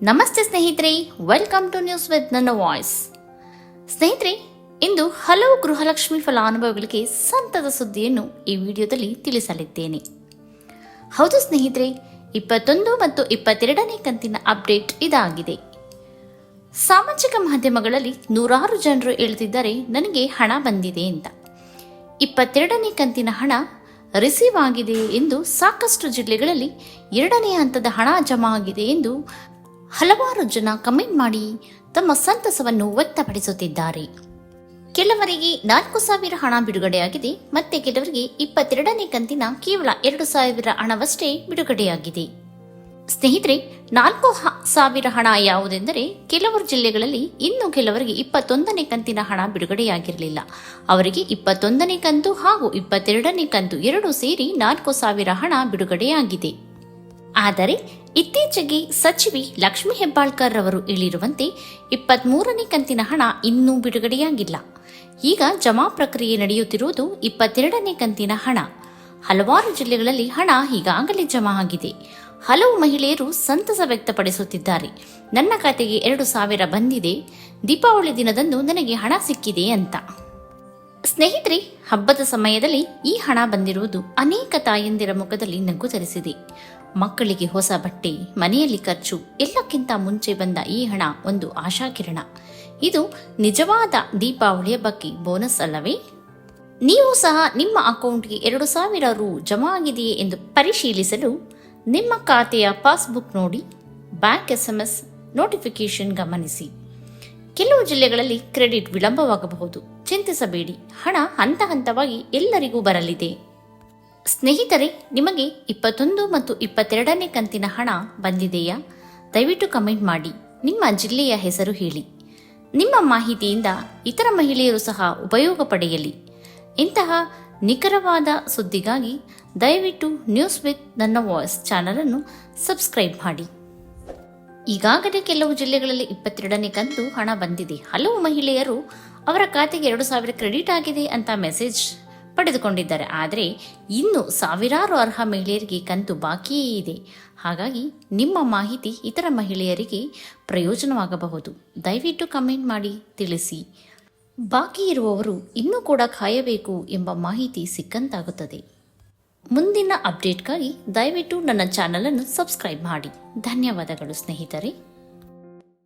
ನಮಸ್ತೆ ಸ್ನೇಹಿತರೆ welcome to news with ನನ್ನ ವಾಯ್ಸ್ ಸ್ನೇಹಿತರೆ, ಇಂದು ಹಲವು ಗೃಹಲಕ್ಷ್ಮಿ ಫಲಾನುಭವಿಗಳಿಗೆ ಸಂತದ ಸುದ್ದಿಯನ್ನು ಈ ವಿಡಿಯೋದಲ್ಲಿ ತಿಳಿಸಲಿದ್ದೇನೆ. ಹೌದು ಸ್ನೇಹಿತರೆ, ಇಪ್ಪತ್ತೊಂದು ಮತ್ತು ಇಪ್ಪತ್ತೆರಡನೇ ಕಂತಿನ ಅಪ್ಡೇಟ್ ಇದಾಗಿದೆ. ಸಾಮಾಜಿಕ ಮಾಧ್ಯಮಗಳಲ್ಲಿ ನೂರಾರು ಜನರು ಹೇಳ್ತಿದ್ದಾರೆ ನನಗೆ ಹಣ ಬಂದಿದೆ ಅಂತ. ಇಪ್ಪತ್ತೆರಡನೇ ಕಂತಿನ ಹಣ ರಿಸೀವ್ ಆಗಿದೆ ಎಂದು ಸಾಕಷ್ಟು ಜಿಲ್ಲೆಗಳಲ್ಲಿ ಎರಡನೇ ಹಂತದ ಹಣ ಜಮಾ ಆಗಿದೆ ಎಂದು ಹಲವಾರು ಜನ ಕಮೆಂಟ್ ಮಾಡಿ ತಮ್ಮ ಸಂತಸವನ್ನು ವ್ಯಕ್ತಪಡಿಸುತ್ತಿದ್ದಾರೆ. ಕೆಲವರಿಗೆ ನಾಲ್ಕು ಸಾವಿರ ಹಣ ಬಿಡುಗಡೆಯಾಗಿದೆ, ಮತ್ತೆ ಕೆಲವರಿಗೆ ಇಪ್ಪತ್ತೆರಡನೇ ಕಂತಿನ ಕೇವಲ ಎರಡು ಸಾವಿರ ಹಣವಷ್ಟೇ ಬಿಡುಗಡೆಯಾಗಿದೆ. ಸ್ನೇಹಿತರೆ, ನಾಲ್ಕು ಸಾವಿರ ಹಣ ಯಾವುದೆಂದರೆ ಕೆಲವರು ಜಿಲ್ಲೆಗಳಲ್ಲಿ ಇನ್ನು ಕೆಲವರಿಗೆ ಇಪ್ಪತ್ತೊಂದನೇ ಕಂತಿನ ಹಣ ಬಿಡುಗಡೆಯಾಗಿರಲಿಲ್ಲ. ಅವರಿಗೆ ಇಪ್ಪತ್ತೊಂದನೇ ಕಂತು ಹಾಗೂ ಇಪ್ಪತ್ತೆರಡನೇ ಕಂತು ಎರಡೂ ಸೇರಿ ನಾಲ್ಕು ಸಾವಿರ ಹಣ ಬಿಡುಗಡೆಯಾಗಿದೆ. ಆದರೆ ಇತ್ತೀಚೆಗೆ ಸಚಿವಿ ಲಕ್ಷ್ಮಿ ಹೆಬ್ಬಾಳ್ಕರ್ ಅವರು ಹೇಳಿರುವಂತೆ ಇಪ್ಪತ್ಮೂರನೇ ಕಂತಿನ ಹಣ ಇನ್ನೂ ಬಿಡುಗಡೆಯಾಗಿಲ್ಲ. ಈಗ ಜಮಾ ಪ್ರಕ್ರಿಯೆ ನಡೆಯುತ್ತಿರುವುದು ಇಪ್ಪತ್ತೆರಡನೇ ಕಂತಿನ ಹಣ. ಹಲವಾರು ಜಿಲ್ಲೆಗಳಲ್ಲಿ ಹಣ ಈಗಾಗಲೇ ಜಮಾ ಆಗಿದೆ. ಹಲವು ಮಹಿಳೆಯರು ಸಂತಸ ವ್ಯಕ್ತಪಡಿಸುತ್ತಿದ್ದಾರೆ. ನನ್ನ ಖಾತೆಗೆ ಎರಡು ಸಾವಿರ ಬಂದಿದೆ. ದೀಪಾವಳಿ ದಿನದಂದು ನನಗೆ ಹಣ ಸಿಕ್ಕಿದೆ ಅಂತ. ಸ್ನೇಹಿತರೆ, ಹಬ್ಬದ ಸಮಯದಲ್ಲಿ ಈ ಹಣ ಬಂದಿರುವುದು ಅನೇಕ ತಾಯಂದಿರ ಮುಖದಲ್ಲಿ ನಗು ತರಿಸಿದೆ. ಮಕ್ಕಳಿಗೆ ಹೊಸ ಬಟ್ಟೆ, ಮನೆಯಲ್ಲಿ ಖರ್ಚು, ಎಲ್ಲಕ್ಕಿಂತ ಮುಂಚೆ ಬಂದ ಈ ಹಣ ಒಂದು ಆಶಾಕಿರಣ. ಇದು ನಿಜವಾದ ದೀಪಾವಳಿಯ ಬಗ್ಗೆ ಬೋನಸ್ ಅಲ್ಲವೇ? ನೀವು ಸಹ ನಿಮ್ಮ ಅಕೌಂಟ್ಗೆ ಎರಡು ಸಾವಿರ ರು ಜಮಾ ಆಗಿದೆಯೇ ಎಂದು ಪರಿಶೀಲಿಸಲು ನಿಮ್ಮ ಖಾತೆಯ ಪಾಸ್ಬುಕ್ ನೋಡಿ, ಬ್ಯಾಂಕ್ ಎಸ್ಎಂಎಸ್ ನೋಟಿಫಿಕೇಶನ್ ಗಮನಿಸಿ. ಕೆಲವು ಜಿಲ್ಲೆಗಳಲ್ಲಿ ಕ್ರೆಡಿಟ್ ವಿಳಂಬವಾಗಬಹುದು. ಚಿಂತಿಸಬೇಡಿ. ಹಣ ಹಂತ ಹಂತವಾಗಿ ಎಲ್ಲರಿಗೂ ಬರಲಿದೆ. ಸ್ನೇಹಿತರೆ, ನಿಮಗೆ ಇಪ್ಪತ್ತೊಂದು ಮತ್ತು ಇಪ್ಪತ್ತೆರಡನೇ ಕಂತಿನ ಹಣ ಬಂದಿದೆಯಾ? ದಯವಿಟ್ಟು ಕಮೆಂಟ್ ಮಾಡಿ. ನಿಮ್ಮ ಜಿಲ್ಲೆಯ ಹೆಸರು ಹೇಳಿ. ನಿಮ್ಮ ಮಾಹಿತಿಯಿಂದ ಇತರ ಮಹಿಳೆಯರು ಸಹ ಉಪಯೋಗ ಪಡೆಯಲಿ. ಇಂತಹ ನಿಖರವಾದ ಸುದ್ದಿಗಾಗಿ ದಯವಿಟ್ಟು ನ್ಯೂಸ್ ವಿತ್ ನನ್ನ ವಾಯ್ಸ್ ಚಾನಲನ್ನು ಸಬ್ಸ್ಕ್ರೈಬ್ ಮಾಡಿ. ಈಗಾಗಲೇ ಕೆಲವು ಜಿಲ್ಲೆಗಳಲ್ಲಿ ಇಪ್ಪತ್ತೆರಡನೇ ಕಂತು ಹಣ ಬಂದಿದೆ. ಹಲವು ಮಹಿಳೆಯರು ಅವರ ಖಾತೆಗೆ ಎರಡು ಸಾವಿರ ಕ್ರೆಡಿಟ್ ಆಗಿದೆ ಅಂತ ಮೆಸೇಜ್ ಪಡೆದುಕೊಂಡಿದ್ದಾರೆ. ಆದರೆ ಇನ್ನು ಸಾವಿರಾರು ಅರ್ಹ ಮಹಿಳೆಯರಿಗೆ ಕಂತು ಬಾಕಿಯೇ ಇದೆ. ಹಾಗಾಗಿ ನಿಮ್ಮ ಮಾಹಿತಿ ಇತರ ಮಹಿಳೆಯರಿಗೆ ಪ್ರಯೋಜನವಾಗಬಹುದು. ದಯವಿಟ್ಟು ಕಮೆಂಟ್ ಮಾಡಿ ತಿಳಿಸಿ. ಬಾಕಿ ಇರುವವರು ಇನ್ನೂ ಕೂಡ ಕಾಯಬೇಕು ಎಂಬ ಮಾಹಿತಿ ಸಿಕ್ಕಂತಾಗುತ್ತದೆ. ಮುಂದಿನ ಅಪ್ಡೇಟ್ಗಾಗಿ ದಯವಿಟ್ಟು ನನ್ನ ಚಾನಲನ್ನು ಸಬ್ಸ್ಕ್ರೈಬ್ ಮಾಡಿ. ಧನ್ಯವಾದಗಳು ಸ್ನೇಹಿತರೆ.